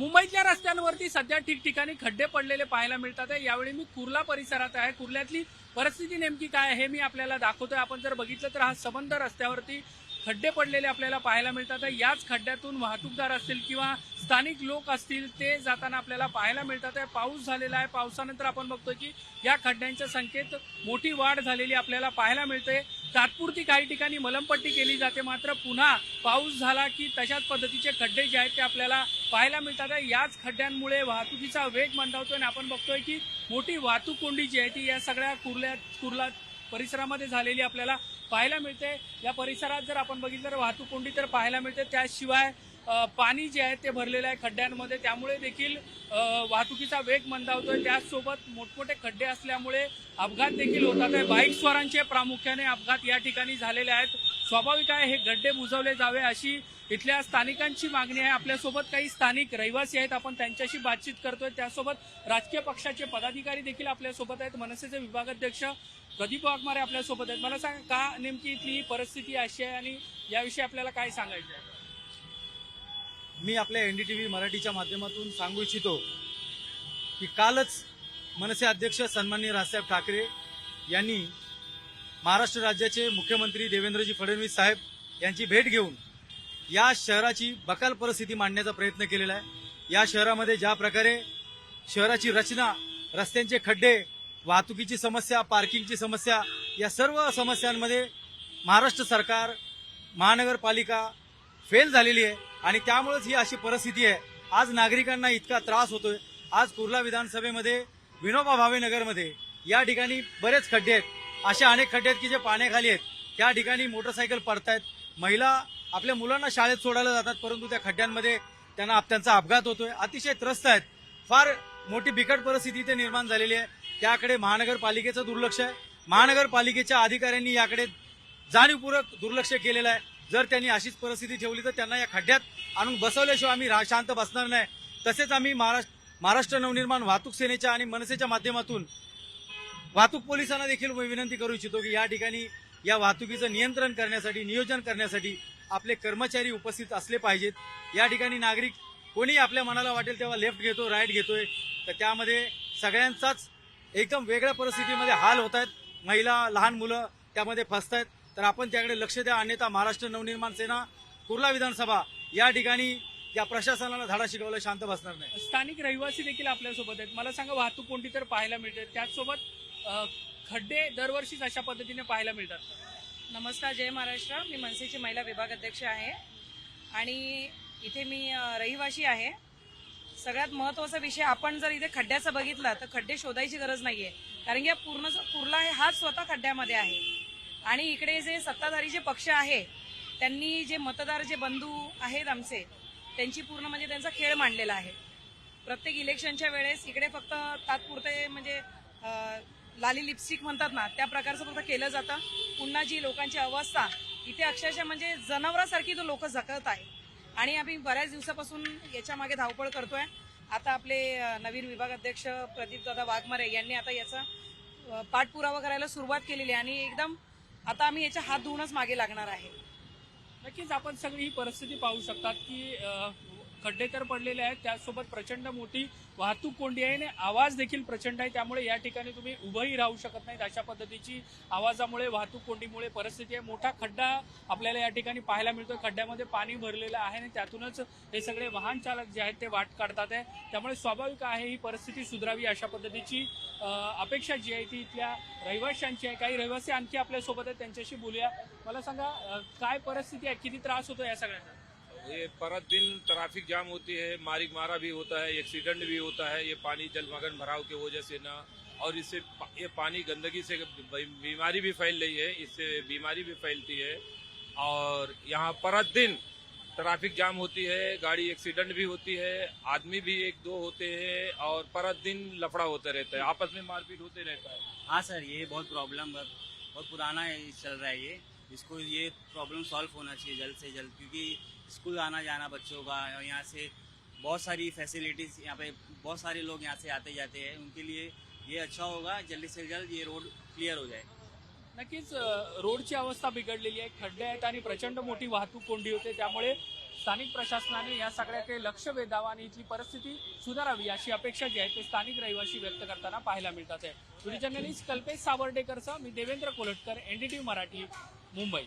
मुंबईतल्या रस्त्यांवरती सध्या ठिकठिकाणी खड्डे पडलेले पाहायला मिळतात आहे. यावेळी मी कुर्ला परिसरात आहे. कुर्ल्यातली परिस्थिती नेमकी काय आहे मी आपल्याला दाखवतोय. आपण जर बघितलं तर हा सबंध रस्त्यावरती खड्डे पडलेले आपल्याला पाहायला मिळतात आहे. याच खड्ड्यातून वाहतूकदार असतील किंवा स्थानिक लोक असतील ते जाताना आपल्याला पाहायला मिळतात आहे. पाऊस झालेला आहे. पावसानंतर आपण बघतोय की या खड्ड्यांच्या संख्येत मोठी वाढ झालेली आपल्याला पाहायला मिळते. तात्पुरती काही ठिकाणी मलमपट्टी केली जाते. मात्र पुन्हा पाऊस झाला की तशाच पद्धतीचे खड्डे जे आहेत ते आपल्याला पाहायला मिळतात याच खड्ड्यांमुळे वाहतुकीचा वेग मंदावतो आणि आपण बघतोय की मोठी वाहतूक कोंडी जी आहे ती या सगळ्या कुर्ल्या कुर्ला परिसरामध्ये झालेली आपल्याला पाहायला मिळते. या परिसरात जर आपण बघितलं तर वाहतूक कोंडी तर पाहायला मिळते. त्याशिवाय पाणी जे आहे ते भरलेलं आहे खड्ड्यांमध्ये. त्यामुळे देखील वाहतुकीचा वेग मंदावतोय. त्याचसोबत मोठमोठे खड्डे असल्यामुळे अपघात देखील होतात आहे. बाईक स्वारांचे प्रामुख्याने अपघात या ठिकाणी झालेले आहेत. स्वाभाविक आहे हे गड्डे बुजवले जावे अशी इथल्या स्थानिकांची मागणी आहे. आपल्यासोबत काही स्थानिक रहिवासी आहेत. आपण त्यांच्याशी बातचीत करतोय. त्यासोबत राजकीय पक्षाचे पदाधिकारी देखील आपल्यासोबत आहेत. मनसेचे विभागाध्यक्ष प्रदीप वाघमारे आपल्यासोबत आहेत. मला सांगा का नेमकी इथली ही परिस्थिती अशी आहे आणि याविषयी आपल्याला काय सांगायचं आहे? मी आपल्या एन डी टी व्ही मराठीच्या माध्यमातून सांगू इच्छितो की कालच मनसे अध्यक्ष सन्माननीय राजसाहेब ठाकरे यांनी महाराष्ट्र राज्याचे मुख्यमंत्री देवेंद्रजी फडणवीस साहेब यांची भेट घेऊन या शहराची बकाल परिस्थिती मांडण्याचा प्रयत्न केलेला आहे. या शहरामध्ये ज्या प्रकारे शहराची रचना रस्त्यांचे खड्डे वाहतुकीची समस्या पार्किंगची समस्या या सर्व समस्यांमध्ये महाराष्ट्र सरकार महानगरपालिका फेल झालेली आहे. आणि त्यामुळेच ही अशी परिस्थिती आहे. आज नागरिकांना इतका त्रास होतोय. आज कुर्ला विधानसभेमध्ये विनोबा भावे नगरमध्ये या ठिकाणी बरेच खड्डे आहेत. असे अनेक खड्डे आहेत की जे पाण्याखाली आहेत. त्या ठिकाणी मोटरसायकल पडतायत. महिला आपल्या मुलांना शाळेत सोडायला जातात परंतु त्या खड्ड्यांमध्ये त्यांना त्यांचा अपघात होतोय. अतिशय त्रस्त आहेत. फार मोठी बिकट परिस्थिती इथे निर्माण झालेली आहे. त्याकडे महानगरपालिकेचं दुर्लक्ष आहे. महानगरपालिकेच्या अधिकाऱ्यांनी याकडे जाणीवपूर्वक दुर्लक्ष केलेलं आहे. जर त्यांनी अशीच परिस्थिती ठेवली तर त्यांना या खड्ड्यात आणून बसवल्याशिवाय आम्ही रा- शांत बसणार नाही. तसेच आम्ही महाराष्ट्र महाराष्ट्र नवनिर्माण वाहतूक सेनेच्या आणि मनसेच्या माध्यमातून वाहतूक पोलिसांना देखील विनंती करू इच्छितो की या ठिकाणी या वाहतुकीचं नियंत्रण करण्यासाठी नियोजन करण्यासाठी आपले कर्मचारी उपस्थित असले पाहिजेत. या ठिकाणी नागरिक कोणी आपल्या मनाला वाटेल तेव्हा लेफ्ट घेतो राईट घेतोय. तर त्यामध्ये सगळ्यांचाच एकदम वेगळ्या परिस्थितीमध्ये हाल होत आहेत. महिला लहान मुलं त्यामध्ये फसत आहेत तर आपण त्याकडे लक्ष द्या. अन्यथा महाराष्ट्र नवनिर्माण सेना कुर्ला विधानसभा या ठिकाणी या प्रशासनाला धाडा शिकवला शांत बसणार नाही. स्थानिक रहिवासी देखील आपल्यासोबत आहेत. मला सांगा वाहतूक कोंडी तर पाहायला मिळते? त्याचसोबत खड्डे दरवर्षीच अशा पद्धतीने पाहायला मिळतात. नमस्कार जय महाराष्ट्र. मी मनसेची महिला विभाग अध्यक्ष आहे. आणि इथे मी रहिवाशी आहे. सगळ्यात महत्त्वाचा विषय आपण जर इथे खड्ड्याचं बघितलं तर खड्डे शोधायची गरज नाही आहे कारण की या पूर्ण कुर्ला आहे हाच स्वतः खड्ड्यामध्ये आहे. आणि इकडे जे सत्ताधारी जे पक्ष आहे त्यांनी जे मतदार जे बंधू आहेत आमचे त्यांची पूर्ण म्हणजे त्यांचा खेळ मांडलेला आहे. प्रत्येक इलेक्शनच्या वेळेस इकडे फक्त तात्पुरते म्हणजे लाली लिपस्टिक म्हणतात ना त्या प्रकारचं फक्त केलं जातं. पुन्हा जी लोकांची अवस्था इथे अक्षरशः म्हणजे जनावरासारखी तो लोक जगत आहे. आणि आम्ही बऱ्याच दिवसापासून याच्या मागे धावपळ करतोय. आता आपले नवीन विभाग अध्यक्ष प्रदीप दादा वाघमारे यांनी आता याचा पाठपुरावा करायला सुरुवात केलेली आहे. आणि एकदम आता आम्ही याच्या हात धुवूनच मागे लागणार आहे. नक्कीच आपण सगळी ही परिस्थिती पाहू शकतात की खड्डे तर पडलेले आहेत. त्याचसोबत प्रचंड मोठी वाहतूक कोंडी आहे आणि आवाज देखील प्रचंड आहे. त्यामुळे या ठिकाणी तुम्ही उभंही राहू शकत नाहीत अशा पद्धतीची आवाजामुळे वाहतूक कोंडीमुळे परिस्थिती आहे. मोठा खड्डा आपल्याला या ठिकाणी पाहायला मिळतो खड्ड्यामध्ये पाणी भरलेलं आहे आणि त्यातूनच हे सगळे वाहन चालक जे आहेत ते वाट काढतात आहे. त्यामुळे स्वाभाविक आहे ही परिस्थिती सुधारावी अशा पद्धतीची अपेक्षा जी आहे ती इथल्या रहिवाशांची आहे. काही रहिवासी आणखी आपल्यासोबत आहेत त्यांच्याशी बोलूया. मला सांगा काय परिस्थिती आहे? किती त्रास होतो या सगळ्यांना? ये परत दिन ट्रैफ़िक जाम होती है मारिक मारा भी होता है एक्सीडेंट भी होता है, ये पानी जलमग्न भराव की वजह से ना, और इससे ये पानी गंदगी से बीमारी भी फैल रही है, इससे बीमारी भी फैलती है, और यहाँ परत दिन ट्रैफ़िक जाम होती है, गाड़ी एक्सीडेंट भी होती है, आदमी भी एक दो होते हैं, और परत दिन लफड़ा होता रहता है, आपस में मारपीट होते रहता है। हाँ सर, ये बहुत प्रॉब्लम बहुत पुराना चल रहा है ये। इसको ये प्रॉब्लम सॉल्व होना चाहिए जल्द से जल्द क्योंकि स्कूल आना जाना बच्चों का और यहाँ से बहुत सारी फैसिलिटीज़ यहाँ पे बहुत सारे लोग यहाँ से आते जाते हैं। उनके लिए ये अच्छा होगा जल्दी से जल्द ये रोड क्लियर हो जाए। नक्कीच रोडची अवस्था बिघडलेली आहे. खड्डे आहेत आणि प्रचंड मोठी वाहतूक कोंडी होते. त्यामुळे स्थानिक प्रशासनाने या सगळ्याकडे लक्ष वेधावं आणि इथली परिस्थिती सुधारावी अशी अपेक्षा जी आहे ते स्थानिक रहिवासी व्यक्त करताना पाहायला मिळतात आहे. व्हिडिओ जर्नलिस्ट कल्पेश सावर्डेकरचा मी देवेंद्र कोलटकर एनडीटीव्ही मराठी. मुंबई.